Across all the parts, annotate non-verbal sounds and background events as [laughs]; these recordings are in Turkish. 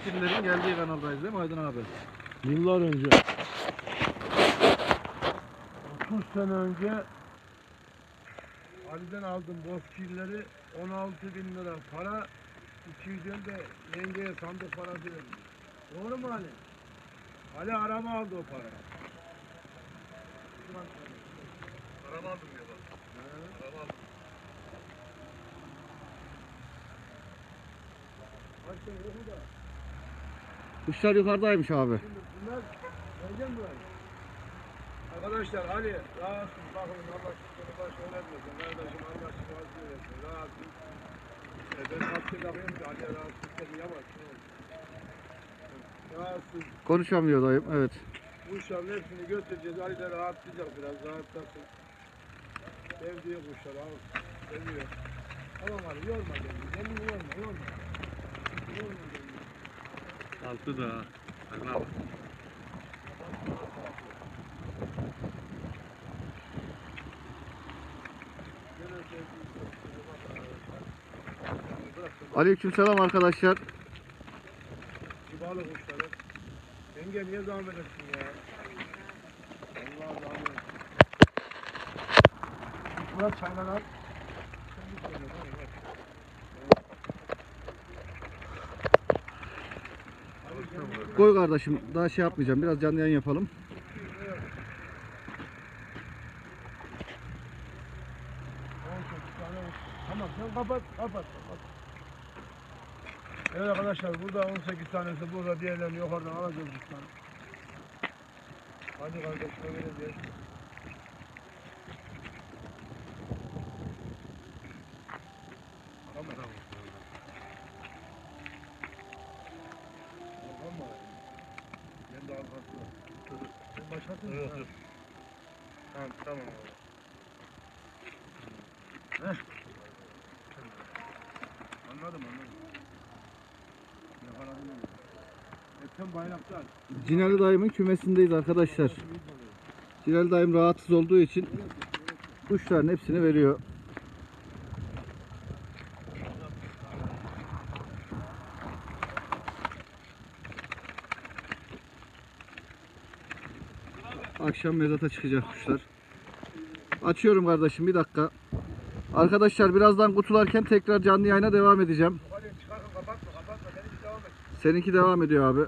Bozkirlerin geldiği kanaldayız değil mi Aydın abi? Yıllar önce 30 sene önce Ali'den aldım bozkirleri 16 bin lira para 200 de yengeye sandık parası verdim. Doğru mu Ali? Ali araba aldı o para. Araba aldım ya bak. Araba aldım. Kaç sene yok da. Kuşlar yukarıdaymış abi. Bunlar buraya? Arkadaşlar Ali rahatsız bakın Allah şükür baş öğretmesin. Kardeşim Allah şifası versin. Rahatsız. E ben maske takıyorum ki Ali'ye rahatsız dedi yavaş. Rahatsız. Konuşamıyor dayım. Evet. Bu uşağın hepsini götüreceğiz. Ali de rahatlayacak biraz. Rahatlasın. Sevdiği kuşlar abi. Seviyor. Tamam Ali yorma kendini. Kendini yorma yorma. Yorma kendini. Altı da. Aydın abi. Gene sevdiği kuşları bak Bırak da Aleykümselam arkadaşlar. Cibalı kuşları. Yenge niye zahmet etsin ya? Allah zahmet. Murat çaylar al. Sen bir söyle, hadi, hadi. Hadi kendin Koy kardeşim. Daha şey yapmayacağım. Biraz canlı yayın yapalım. Tamam sen kapat, kapat, kapat. Evet arkadaşlar burada 18 tanesi burada diğerlerini yukarıdan alacağız tane. Hadi kardeşime vereceğiz. Tamam. Anladım anladım. Yakaladım onu. Bayraktar. Cinali dayımın kümesindeyiz arkadaşlar. Cinali dayım rahatsız olduğu için kuşların hepsini veriyor. Akşam mezata çıkacak kuşlar. Açıyorum kardeşim bir dakika. Arkadaşlar birazdan kutularken tekrar canlı yayına devam edeceğim. Seninki devam ediyor abi.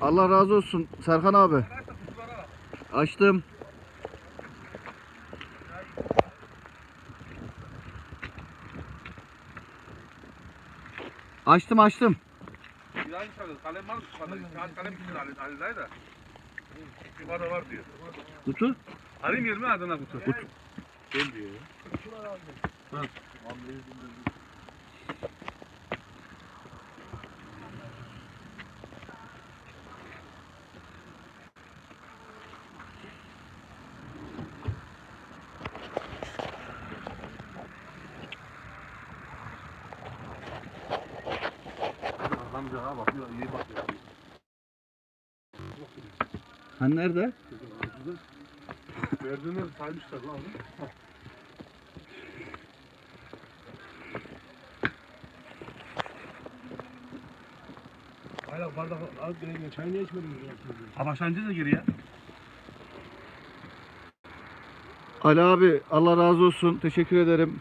Allah razı olsun Serkan abi. Açtım. Açtım açtım. Bir aynı şey. Kalem var mı? Kalem, kağıt kalem gitti Ali, Ali dayı da. Yukarıda var diyor. Kutu. Arayayım yerime Adana kutu. Kutu. Gel diyor ya. Şunları aldım. Ha. Ha bak iyi bak ya. Ha nerede? Verdiğini saymışlar lan. Hala bardak al direkt çay niye içmediniz ya? Habaşancı da giriyor. Ali abi Allah razı olsun. Teşekkür ederim.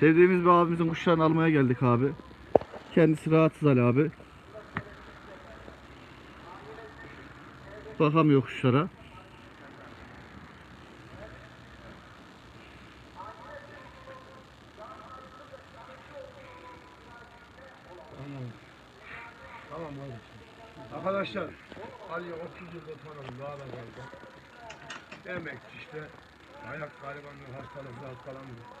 Sevdiğimiz bir abimizin kuşlarını almaya geldik abi. Kendisi rahatsız Ali abi. Bakamıyor kuşlara. Tamam hadi. Arkadaşlar Ali 30 yıldır tanıdım daha da fazla. Emekçi işte. Ayak garibanlığı hastalığı hastalandı.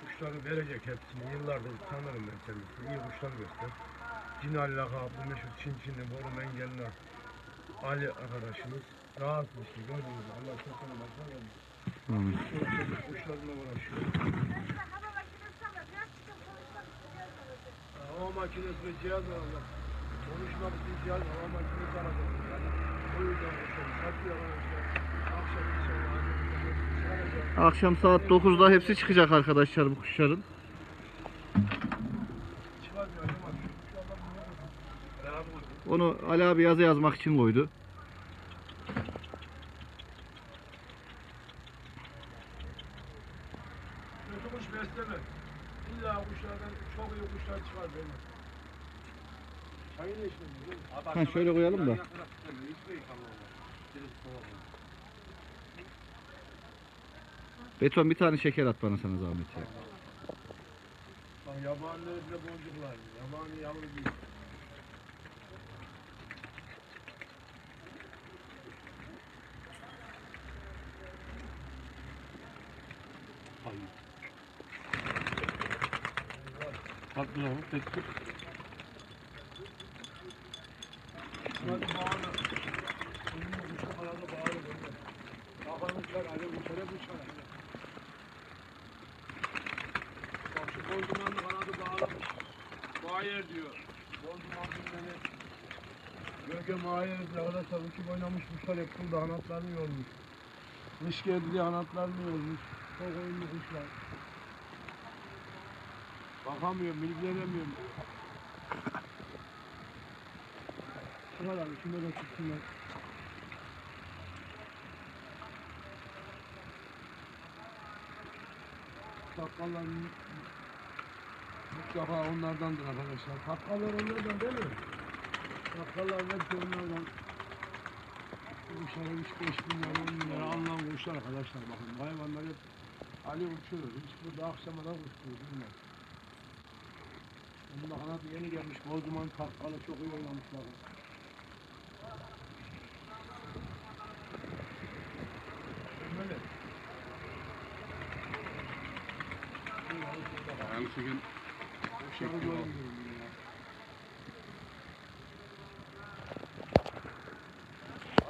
Kuşları verecek hepsini. Yıllardır tanırım ben kendisini. İyi kuşlar göster. Cinal lakabı meşhur Çin Çinli boru mengenli Ali arkadaşımız. Rahatsız işte gördünüz mü? Allah çok sana bakar ya. Amin. Kuşlarla uğraşıyor. Hava makinesi ve cihaz var. Allah. Konuşmak için cihaz hava makinesi alacak. Yani O yüzden kuşları satıyor arkadaşlar. Akşam inşallah. Akşam saat 9'da hepsi çıkacak arkadaşlar bu kuşların. Onu Ali abi yazı yazmak için koydu. Kuş besleme. İlla kuşlardan çok iyi kuşlar çıkar benim. Mi? Abi Ha, şöyle koyalım da. yan yana tutuyor. Hiç değil Allah Allah. Birisi sola koy. Beton bir tane şeker at bana sana zahmet ya. Bak yabanileri bile boncuklar. Yabani yavru değil. Hayır. Dur oğlum. Tek tut. Hadi bağlı. Bunun kuşa kanadı bağlı böyle. Kafanı uçar, hadi uçar, hep uçar. hadi. Bak şu bondumanlı kanadı bağlamış. Mahir diyor. Bondumanlı beni. Gölge diyor. Arkadaşlar uçup oynamış kuşlar hep burada kanatlarını yormuş. Kış geldi diye kanatlarını yormuş. Çok oyunlu kuşlar. Bakamıyorum, bilgilenemiyorum. Şuna da şuna da tutsunlar. Sakkallar mutlaka onlardandır arkadaşlar. Sakkallar onlardan değil mi? Sakkallar hepsi onlardan. Kuşları 3-5 bin lira, 10 bin lira alınan kuşlar arkadaşlar bakın. Hayvanlar hep Ali uçuyor. Hiç burada akşama da uçuyor. Bilmem. Onun da kanatı yeni gelmiş. Bozduman takkalı çok iyi oynamışlar. Böyle. Ayağını çekin. Ya.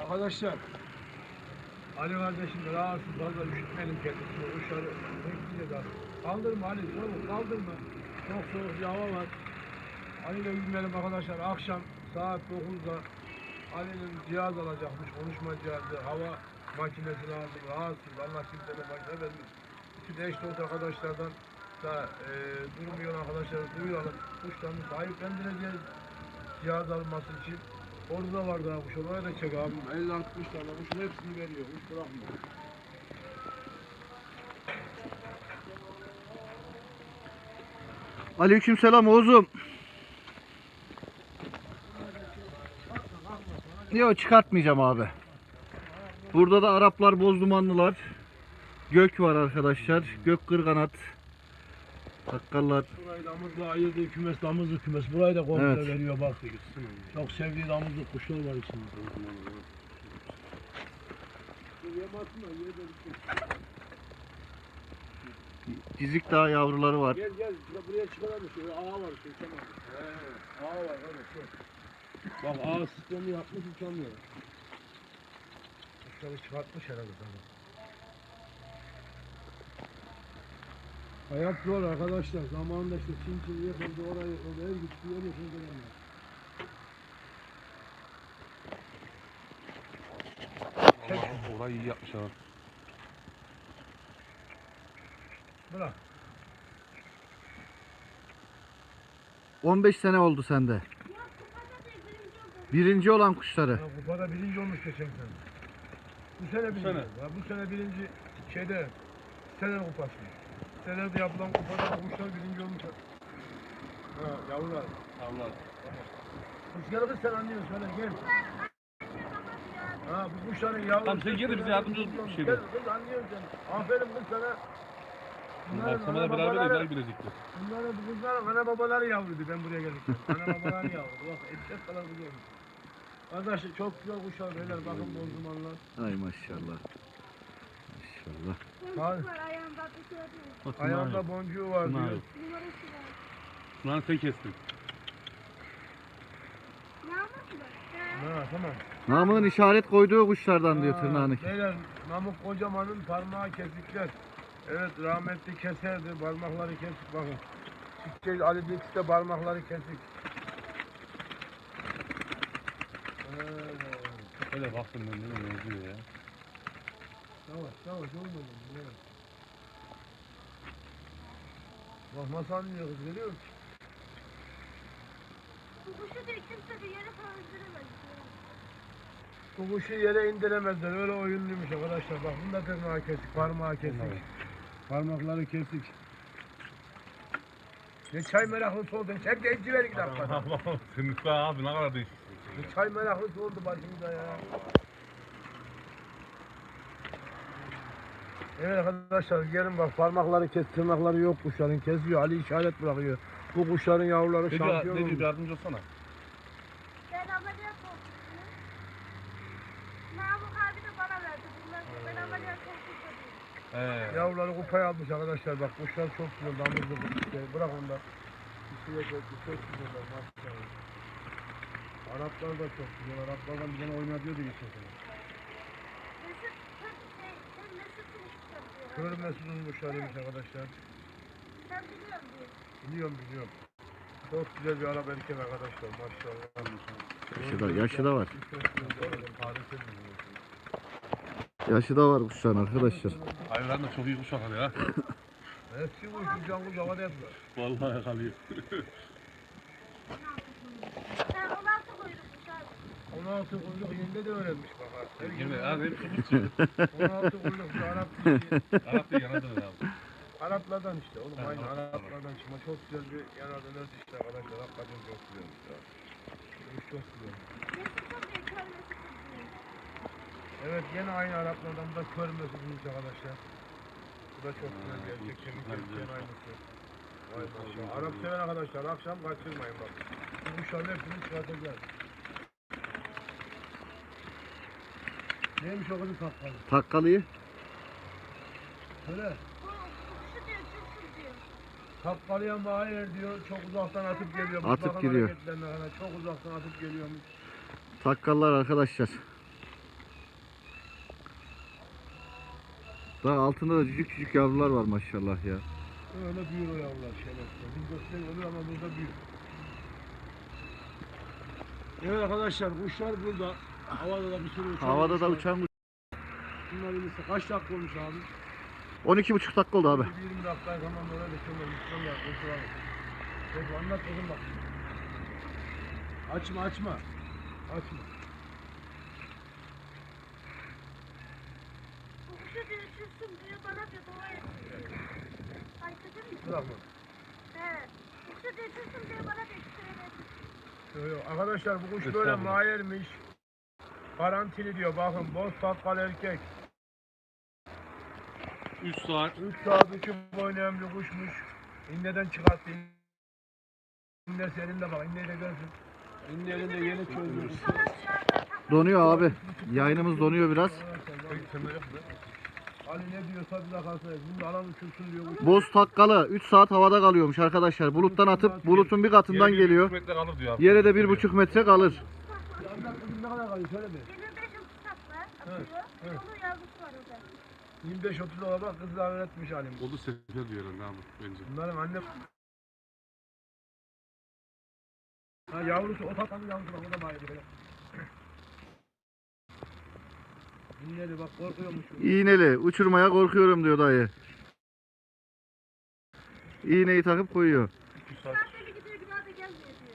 Arkadaşlar Ali kardeşim de rahatsız fazla üşütmeyelim kendisini. Uşağı bekleyeceğiz abi. Kaldırma Ali soğuk kaldırma. Çok soğuk bir hava var. Ali ile yüzmeyelim arkadaşlar. Akşam saat 9'da Ali'nin cihaz alacakmış. Konuşma cihazı, hava makinesi lazım. Rahatsız. Allah kimsene makine vermiş. Bütün eş dost arkadaşlardan da e, durmuyor arkadaşlar duyuralım. Kuşlarını sahiplendireceğiz. Cihaz alması için. Orada da var daha kuş. Oraya da çek abim. 50 60 tane kuşun hepsini veriyor. Kuş bırakmıyor. Aleykümselam Oğuz'um. Yok çıkartmayacağım abi. Burada da Araplar bozdumanlılar. Gök var arkadaşlar. Gök kırganat. Sakkallar. Burayı damızla ayırdığı kümes damızlı kümes. Burayı da komple Evet. veriyor bak. Çok sevdiği damızlı kuşlar var içinde. Cizik daha yavruları var. Gel gel Bura- buraya çıkaralım şöyle ağa var şey tamam. Ağa var hadi şu. Bak ağa sistemi yapmış uçamıyor. Kuşları çıkartmış herhalde tamam. Hayat zor arkadaşlar. Zamanında işte Çin Çin yapıldı orayı oraya gitti yeni gelemez. Allah orayı iyi yapmış ha. Bırak. 15 sene oldu sende. Birinci olan kuşları. Ya kupada birinci olmuş geçen sene. Bu sene birinci. sene. Ya bu sene birinci şeyde sene kupası. Senede yapılan kupada kuşlar birinci olmuş. Ha yavrular. Allah. Kuş gel kız sen anlıyorsun söyle gel. Ha bu kuşların yavrusu. Tamam, sen gel de bize yardımcı ol bir şeyde. Gel kız anlıyorsun sen. Aferin kız sana. Ana beraber evler bilecekler. Bunların bu kızların ana babaları yavruydu ben buraya gelirken. ana babaları yavru. Bak eşek kadar güzel. Arkadaşlar çok güzel kuşlar beyler bakın bozdumanlar. Ay maşallah. Maşallah. Var ayağında Bakın Ayağında abi. boncuğu var Pınar. diyor. Var. Şunları sen kestin. Ha tamam. Namık'ın işaret koyduğu kuşlardan diyor Ha, tırnağını. Beyler Namık Kocaman'ın parmağı kesikler. Evet rahmetli keserdi parmakları kesik bakın. Çiftçi Ali Dikis de parmakları kesik. Ee, Öyle baktım ben de benziyor ya. Yavaş yavaş olmadı. Yavaş. Bak masanın niye kız geliyor ki? Bu kuşu da kimse bir yere kaldıremez. Bu kuşu yere indiremezler. Öyle oyunluymuş arkadaşlar. Bak bunda tırnağı kesik, parmağı kesik. Evet. Parmakları kesik. Ne çay meraklısı oldu. Çek de içi ver iki dakika. Senin abi ne kadar değişik. Ne çay meraklısı oldu başımıza ya. Evet arkadaşlar gelin bak parmakları kes, tırnakları yok kuşların kesiyor. Ali işaret bırakıyor. Bu kuşların yavruları Ne şampiyon diyor olmuş. yardımcı olsana. Ben ameliyat oldum. Namık abi de bana verdi. Sonra ben ameliyat oldum. He. Yavruları kupaya almış arkadaşlar bak kuşlar çok güzel damızlı işte bırak onlar. İçine çekti çok güzeller maşallah. Araplar da çok güzel. Araplardan bir tane oyna diyordu geçen sene. Mesut, sen, şey, sen Mesut'un Kör Mesut'un kuşlarıymış arkadaşlar. Sen biliyor musun? Biliyorum biliyorum. Çok güzel bir Arap erkek arkadaşlar maşallah. Yaşı da, yaşı da var. [laughs] Yaşı da var kuşların arkadaşlar. Hayvan da çok iyi kuş yakalıyor ha. [laughs] Hepsi bu işin can havada yapıyor. Vallahi yakalıyor. Sen 16 kuyrukmuş abi. 16 kuyruk yenge de öğrenmiş bak. Girme abi hep kuşçu. 16 kuyruk bir Arap dişi. Arap da yanadır abi. Araplardan işte oğlum aynı Arap, Araplardan çıkma çok güzel bir yanardan öz işte arkadaşlar hakikaten çok güzelmiş ya. Bu çok güzel. Evet yine aynı Araplardan da kör mesutmuş arkadaşlar. Bu da çok güzel bir erkek kemik kemikken aynısı. Vay maşallah. Arap seven arkadaşlar akşam kaçırmayın bak. Bu kuşların hepsini çıkartacağız. Neymiş o kızın sakkalı? Takkalıyı Söyle. Kapkalıya mahir diyor, çok uzaktan atıp geliyor. Atıp Bakın geliyor. Çok uzaktan atıp geliyormuş. takkallar arkadaşlar. Daha altında da küçük küçük yavrular var maşallah ya. Öyle büyür o yavrular şerefsiz. Biz gösteri oluyor ama burada büyür. Evet arkadaşlar kuşlar burada. Havada da bir sürü uçan Havada da uçan kuş. Bunlar birisi kaç dakika olmuş abi? 12,5 dakika oldu abi. Bir 20 dakika tamam oraya geçiyorlar. Müslümanlar kurtulalım. Peki anlat kızım bak. Açma açma. Açma. Bu kuşu diyor, bana diyor, dua et. Ay kızım mı? Bırakma. He. Bu kuşu diyor, bana diyor, söyle. Yok, yok. Arkadaşlar bu kuş böyle mahirmiş. Garantili diyor bakın boz sakkal erkek. 3 saat. 3 saat uçup oynayan bir kuşmuş. İnneden çıkarttı. İnne senin de bak inneyi de görsün. İnne elinde yeni çözmüş. Donuyor abi. Yayınımız donuyor biraz. Ali ne diyorsa bir dakika söyle. Bunu alan uçursun diyor. Boz takkalı 3 saat havada kalıyormuş arkadaşlar. Buluttan atıp bulutun bir katından geliyor. metre kalır diyor abi. Yere de 1,5 metre kalır. Ne kadar kalıyor söyle bir. 25 uçak var, atıyor. Onun yavrusu var orada. 25-30 dolar bak kız da öğretmiş halim. Da sefer diyor herhalde abi bence. Bunların anne... Ha yavrusu, o tatanın yavrusu bak o da bayılıyor. [clears throat] Dinledi bak korkuyormuş. İğneli. Uçurmaya korkuyorum diyor dayı. İğneyi takıp koyuyor.